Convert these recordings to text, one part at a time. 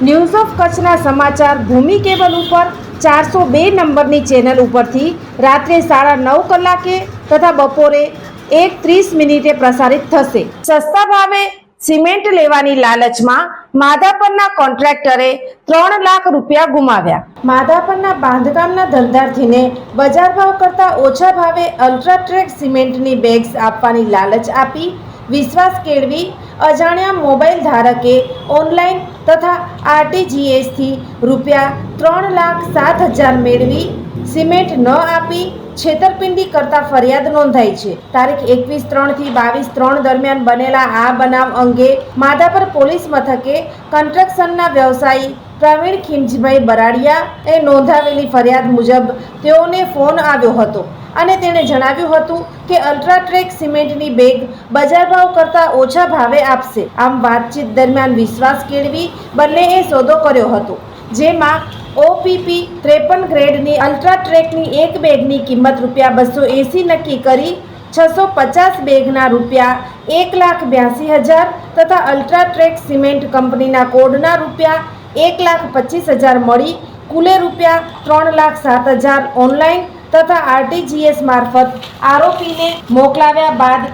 news of કચ્છના સમાચાર ભૂમિ cable ઉપર ચારસો બે નંબરની ચેનલ ઉપરથી રાત્રે સાડા નવ કલાકે તથા બપોરે એક ત્રીસ મિનિટે પ્રસારિત થશે. સસ્તા ભાવે સિમેન્ટ લેવાની લાલચમાં માધાપરના કોન્ટ્રાક્ટરે ત્રણ લાખ રૂપિયા ગુમાવ્યા. માધાપરના બાંધકામના ધંધાર્થીને બજાર ભાવ કરતાં ઓછા ભાવે અલ્ટ્રાટ્રેક સિમેન્ટની બેગ્સ આપવાની લાલચ આપી વિશ્વાસ કેળવી અજાણ્યા મોબાઈલ ધારકે ઓનલાઈન તથા આરટીજીએસથી રૂપિયા ત્રણ લાખ સાત હજાર મેળવી સિમેન્ટ ન આપી છેતરપિંડી કરતા ફરિયાદ નોંધાઈ છે. તારીખ એકવીસ ત્રણથી બાવીસ ત્રણ દરમિયાન બનેલા આ બનાવ અંગે માધાપર પોલીસ મથકે કન્સ્ટ્રક્શનના વ્યવસાયી પ્રવીણ ખીમજીભાઈ બરાડિયા એ નોંધાવેલી ફરિયાદ મુજબ તેઓને ફોન આવ્યો હતો. અને તેણે જણાવ્યું હતું કે અલ્ટ્રાટ્રેક સિમેન્ટની બેગ બજાર ભાવ કરતાં ઓછા ભાવે આપશે. આમ વાતચીત દરમિયાન વિશ્વાસ કેળવી બંનેએ સોદો કર્યો હતો, જેમાં ઓપીપી ત્રેપન ગ્રેડની અલ્ટ્રાટ્રેકની એક બેગની કિંમત રૂપિયા બસો એંસી નક્કી કરી, છસો પચાસ બેગના રૂપિયા એક લાખ બ્યાસી હજાર તથા અલ્ટ્રાટ્રેક સિમેન્ટ કંપનીના કોડના રૂપિયા એક લાખ પચીસ હજાર મળી, કુલે રૂપિયા ત્રણ લાખ સાત હજાર ઓનલાઈન તથા આરટીજીએસ મારફત આરોપીને મોકલાવ્યા બાદ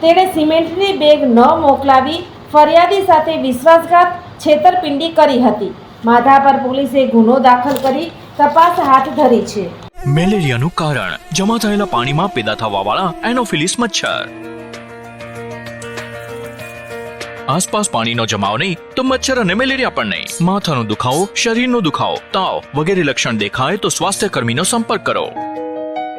તેણે સિમેન્ટની બેગ ન મોકલાવી ફરિયાદી સાથે વિશ્વાસઘાત છેતરપિંડી કરી હતી. માધાપર પોલીસે ગુનો દાખલ કરી તપાસ હાથ ધરી છે. મેલેરિયાનું કારણ, જમા થયેલા પાણીમાં પેદા થવાવાળા એનોફિલિસ મચ્છર. આસપાસ પાણીનો જમાવ નહીં તો મચ્છર અને મેલેરિયા પણ નહીં. માથાનો દુખાવો, શરીરનો દુખાવો, તાવ વગેરે લક્ષણ દેખાય તો સ્વાસ્થ્ય કર્મીનો સંપર્ક કરો.